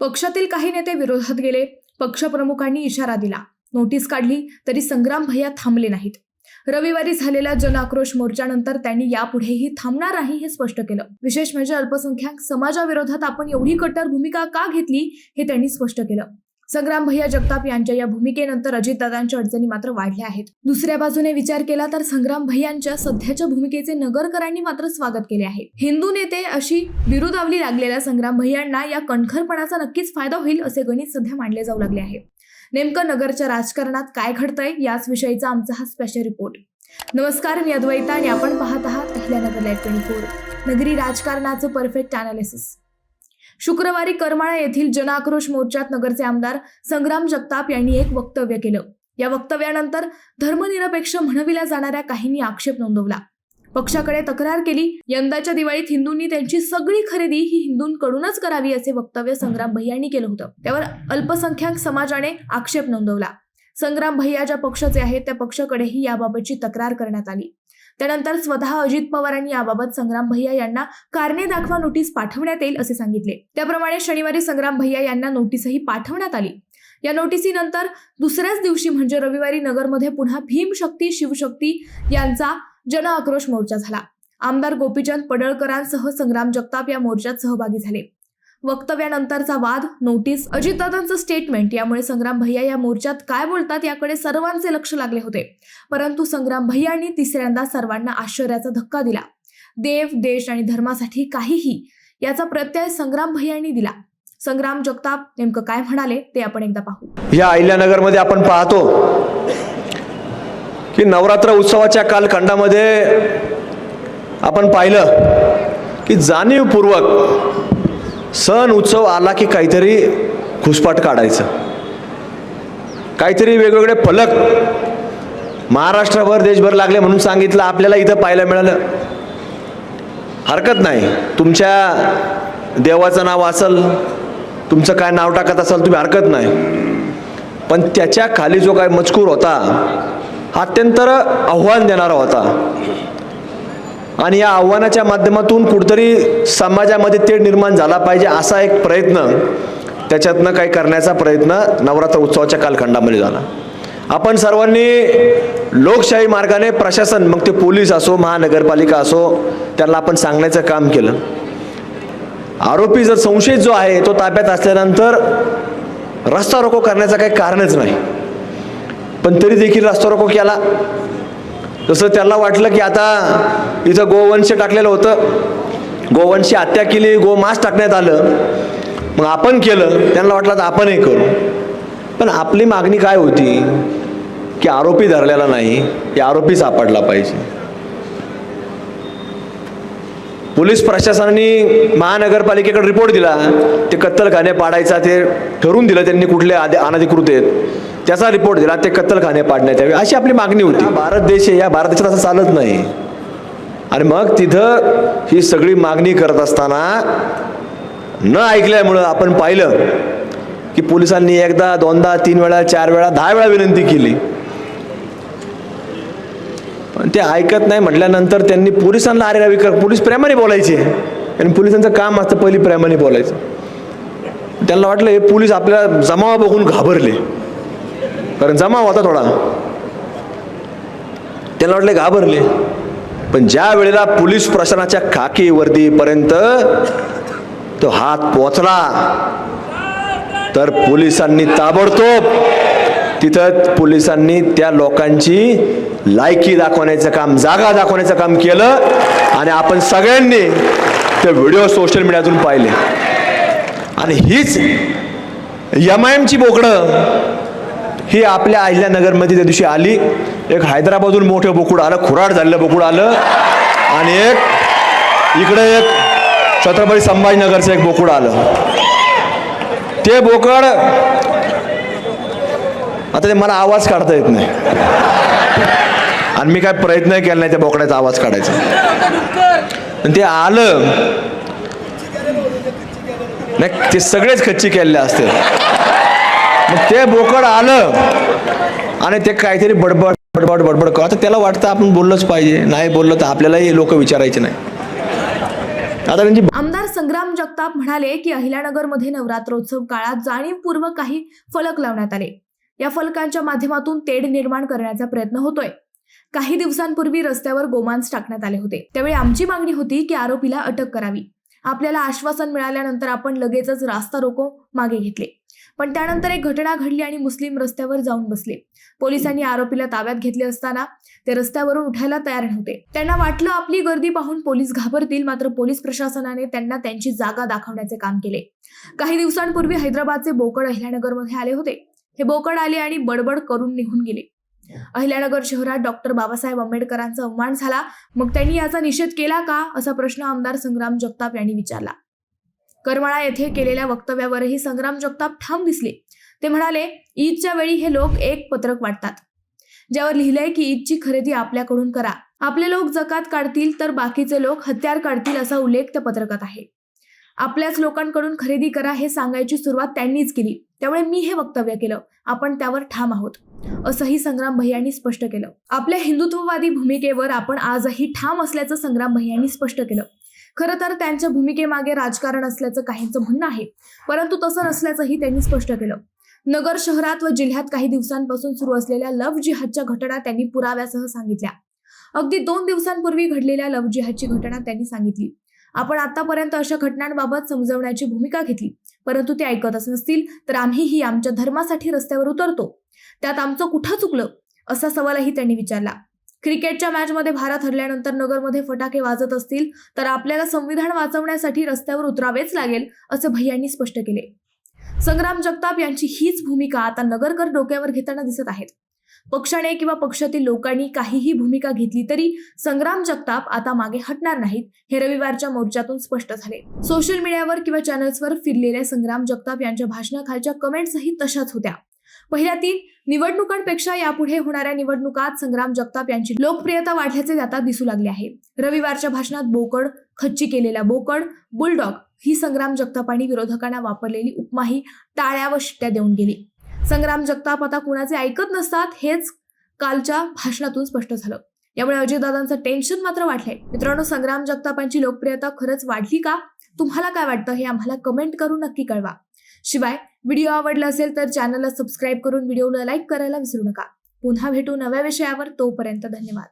पक्षातील काही नेते विरोधात गेले. पक्षप्रमुखांनी इशारा दिला. नोटीस काढली तरी संग्राम भैया थांबले नाहीत. रविवारी झालेल्या जनआक्रोश मोर्चानंतर त्यांनी यापुढेही थांबणार नाही हे स्पष्ट केलं. विशेष म्हणजे अल्पसंख्याक समाजाविरोधात आपण एवढी कट्टर भूमिका का घेतली हे त्यांनी स्पष्ट केलं. संग्राम भैया जगताप यांच्या या भूमिकेनंतर अजितदादांच्या अडचणी मात्र वाढल्या आहेत. दुसऱ्या बाजूने विचार केला तर संग्राम भैयांच्या सध्याच्या भूमिकेचे नगरकरांनी मात्र स्वागत केले आहे. हिंदू नेते अशी बिरुदावली लागलेल्या संग्राम भैयांना या कणखरपणाचा नक्कीच फायदा होईल असे गणित सध्या मांडले जाऊ लागले आहे. नेमकं नगरच्या राजकारणात काय घडतंय याच विषयीचा आमचा हा स्पेशल रिपोर्ट नमस्कार मी अद्वैता आणि आपण पाहत आहात पहिल्या नगर लाईव्ह ट्वेंटी फोर नगरी राजकारणाचं परफेक्ट अनालिसिस शुक्रवारी करमाळा येथील जनआक्रोश मोर्चात नगरचे आमदार संग्राम जगताप यांनी एक वक्तव्य केलं. या वक्तव्यानंतर धर्मनिरपेक्ष म्हणविल्या जाणाऱ्या काहींनी आक्षेप नोंदवला. पक्षाकडे तक्रार केली यंदाच्या दिवाळीत हिंदूंनी त्यांची सगळी खरेदी ही हिंदूंकडूनच करावी असे वक्तव्य संग्राम भैयांनी केलं होतं. त्यावर अल्पसंख्याक समाजाने आक्षेप नोंदवला. संग्राम भैया ज्या पक्षाचे आहेत त्या पक्षाकडेही याबाबतची तक्रार करण्यात आली. त्यानंतर स्वतः अजित पवारांनी याबाबत संग्राम भैया यांना कारणे दाखवा नोटीस पाठवण्यात येईल असे सांगितले. त्याप्रमाणे शनिवारी संग्राम भैया यांना नोटीसही पाठवण्यात आली. या नोटिसीनंतर दुसऱ्याच दिवशी म्हणजे रविवारी नगरमध्ये पुन्हा भीमशक्ती शिवशक्ती यांचा जनआक्रोश मोर्चा झाला. आमदार गोपीचंद पडळकरांसह संग्राम जगताप या मोर्चात सहभागी झाले. वक्तव्यानंतरचा वाद नोटीस अजितदादांचं स्टेटमेंट यामुळे संग्राम भैया या मोर्चात काय बोलतात याकडे सर्वांचे लक्ष लागले होते. परंतु संग्राम भैयांनी तिसऱ्यांदा सर्वांना आश्चर्याचा धक्का दिला. देव देश आणि धर्मासाठी काहीही याचा प्रत्यय संग्राम भैयांनी दिला. संग्राम जगताप नेमकं काय म्हणाले ते आपण एकदा पाहू. या अहिल्यानगरमध्ये आपण पाहतो की नवरात्र उत्सवाच्या कालखंडामध्ये आपण पाहिलं की जाणीवपूर्वक सण उत्सव आला की काहीतरी घुसपाट काढायचं. काहीतरी वेगवेगळे फलक महाराष्ट्रभर देशभर लागले म्हणून सांगितलं आपल्याला इथं पाहायला मिळालं. हरकत नाही. तुमच्या देवाचं नाव असेल तुमचं काय नाव टाकत असाल तुम्ही हरकत नाही. पण त्याच्याखाली जो काय मजकूर होता हा अत्यंत आव्हान देणारा होता. आणि या आव्हानाच्या माध्यमातून कुठतरी समाजामध्ये ते निर्माण झाला पाहिजे असा एक प्रयत्न त्याच्यातनं काही करण्याचा प्रयत्न नवरात्र उत्सवाच्या कालखंडामध्ये झाला. आपण सर्वांनी लोकशाही मार्गाने प्रशासन मग ते पोलीस असो महानगरपालिका असो त्यांना आपण सांगण्याचं काम केलं. आरोपी जर संशयित जो आहे तो ताब्यात असल्यानंतर रस्ता रोको करण्याचं काही कारणच नाही. पण तरी देखील रस्ता रोको केला. जसं त्याला वाटलं की आता इथं गोवंश टाकलेलं होतं. गोवंशी हत्या केली गोमांस टाकण्यात आलं. मग आपण केलं त्यांना वाटलं तर आपणही करू. पण आपली मागणी काय होती? की आरोपी धरलेला नाही की आरोपी सापडला पाहिजे. पोलीस प्रशासनाने महानगरपालिकेकडे रिपोर्ट दिला. ते कत्तलखाने पाडायचा ते ठरवून दिलं त्यांनी कुठले आदे अनधिकृत आहेत. त्याचा रिपोर्ट दिला ते कत्तलखाने पाडण्यात यावे. अशी आपली मागणी होती. भारत देश आहे या भारत देशात असं चालत नाही. आणि मग तिथं ही सगळी मागणी करत असताना न ऐकल्यामुळं आपण पाहिलं की पोलिसांनी एकदा दोनदा तीन वेळा चार वेळा दहा वेळा विनंती केली. ते ऐकत नाही म्हटल्यानंतर त्यांनी पोलिसांना अरे रवी कर पोलीस प्रेमाने बोलायचे. आणि पोलिसांचं काम असतं पहिली प्रेमाने बोलायचं. त्यांना वाटलं हे पोलीस आपल्याला जमावा बघून घाबरले. कारण जमाव होता थोडा. त्यांना वाटले घाबरले. पण ज्या वेळेला पोलीस प्रशासनाच्या खाकी वर्दीपर्यंत तो हात पोचला तर पोलिसांनी ताबडतोब तिथं पोलिसांनी त्या लोकांची लायकी दाखवण्याचं काम जागा दाखवण्याचं काम केलं आणि आपण सगळ्यांनी ते व्हिडिओ सोशल मीडियातून पाहिले. आणि हीच एम आय एमची बोकडं ही आपल्या अहिल्यानगरमध्ये त्या दिवशी आली. एक हैदराबादहून मोठं बोकुड आलं खुराड झालेलं बोकुड आलं. आणि एक इकडे एक छत्रपती संभाजीनगरचं एक बोकुड आलं. ते बोकड आता ते मला आवाज काढता येत नाही. आणि मी काय प्रयत्न केला नाही त्या बोकड्याचा आवाज काढायचा. आणि ते आलं. नाही ते सगळेच खच्ची केलेले असते. मग ते बोकड आलं. आणि ते काहीतरी बडबड बडबड बडबड कर आता त्याला वाटतं आपण बोललंच पाहिजे. नाही बोललं तर आपल्यालाही लोक विचारायचे नाही. आता त्यांची आमदार संग्राम जगताप म्हणाले की अहिल्यानगरमध्ये नवरात्रोत्सव काळात जाणीवपूर्वक काही फलक लावण्यात आले. या फलकांच्या माध्यमातून तेढ निर्माण करण्याचा प्रयत्न होतोय. काही दिवसांपूर्वी रस्त्यावर गोमांस टाकण्यात आले होते. त्यावेळी आमची मागणी होती की आरोपीला अटक करावी. आपल्याला आश्वासन मिळाल्यानंतर आपण लगेचच रास्ता रोको मागे घेतले. पण त्यानंतर एक घटना घडली आणि मुस्लिम रस्त्यावर जाऊन बसले. पोलिसांनी आरोपीला ताब्यात घेतले असताना ते रस्त्यावरून उठायला तयार नव्हते. त्यांना वाटलं आपली गर्दी पाहून पोलीस घाबरतील मात्र पोलीस प्रशासनाने त्यांना त्यांची जागा दाखवण्याचे काम केले. काही दिवसांपूर्वी हैदराबादचे बोकड अहिल्यानगरमध्ये आले होते. हे बोकड आले आणि बडबड करून निघून गेले. अहिल्यानगर शहरात डॉक्टर बाबासाहेब आंबेडकरांचा अवमान झाला. मग त्यांनी याचा निषेध केला का? असा प्रश्न आमदार संग्राम जगताप यांनी विचारला. करमाळा येथे केलेल्या वक्तव्यावरही संग्राम जगताप ठाम दिसले. ते म्हणाले ईदच्या वेळी हे लोक एक पत्रक वाटतात. ज्यावर लिहिलंय की ईदची खरेदी आपल्याकडून करा. आपले लोक जकात काढतील तर बाकीचे लोक हत्यार काढतील असा उल्लेख त्या पत्रकात आहे. आपल्याच लोकांकडून खरेदी करा हे सांगायची सुरुवात त्यांनीच केली. त्यामुळे मी हे वक्तव्य केलं. आपण त्यावर ठाम आहोत. असंही संग्राम भैयांनी स्पष्ट केलं. आपल्या हिंदुत्ववादी भूमिकेवर आपण आजही ठाम असल्याचं संग्राम भैयांनी स्पष्ट केलं. खरं तर त्यांच्या भूमिकेमागे राजकारण असल्याचं काहींचं म्हणणं आहे. परंतु तसं नसल्याचंही त्यांनी स्पष्ट केलं. नगर शहरात व जिल्ह्यात काही दिवसांपासून सुरू असलेल्या लव्ह जिहादच्या घटना त्यांनी पुराव्यासह सांगितल्या. अगदी दोन दिवसांपूर्वी घडलेल्या लव्ह जिहादची घटना त्यांनी सांगितली. आपण आतापर्यंत अशा घटनांबाबत समजवण्याची भूमिका घेतली. परंतु ते ऐकतच नसतील तर आम्हीही आमच्या धर्मासाठी रस्त्यावर उतरतो. त्यात आमचं कुठं चुकलं? असा सवालही त्यांनी विचारला. क्रिकेटच्या मॅचमध्ये भारत हरल्यानंतर नगरमध्ये फटाके वाजत असतील तर आपल्याला संविधान वाचवण्यासाठी रस्त्यावर उतरावेच लागेल असं भैयांनी स्पष्ट केले. संग्राम जगताप यांची हीच भूमिका आता नगरकर डोक्यावर घेताना दिसत आहेत. पक्षाने किंवा पक्षातील लोकांनी काहीही भूमिका घेतली तरी संग्राम जगताप आता मागे हटणार नाहीत हे रविवारच्या मोर्चातून स्पष्ट झाले. सोशल मीडियावर किंवा चॅनल्सवर फिरलेल्या संग्राम जगताप यांच्या भाषणाखालच्या कमेंट्सही तशाच होत्या. पहिल्या तीन निवडणुकांपेक्षा यापुढे होणाऱ्या निवडणुकात संग्राम जगताप यांची लोकप्रियता वाढल्याचे आता दिसू लागले आहे. रविवारच्या भाषणात बोकड खच्ची केलेला बोकड बुलडॉग ही संग्राम जगतापांनी विरोधकांना वापरलेली उपमाही टाळ्या व शिट्ट्या देऊन गेली. संग्राम जगताप आता कुणाचे ऐकत नसतात हेच कालच्या भाषणातून स्पष्ट झालं. यामुळे अजितदादांचं टेन्शन मात्र वाढलंय. मित्रांनो संग्राम जगतापांची लोकप्रियता खरंच वाढली का? तुम्हाला काय वाटतं हे आम्हाला कमेंट करून नक्की कळवा. शिवाय व्हिडिओ आवडला असेल तर चॅनलला सबस्क्राईब करून व्हिडिओला लाईक करायला विसरू नका. पुन्हा भेटू नव्या विषयावर तोपर्यंत धन्यवाद.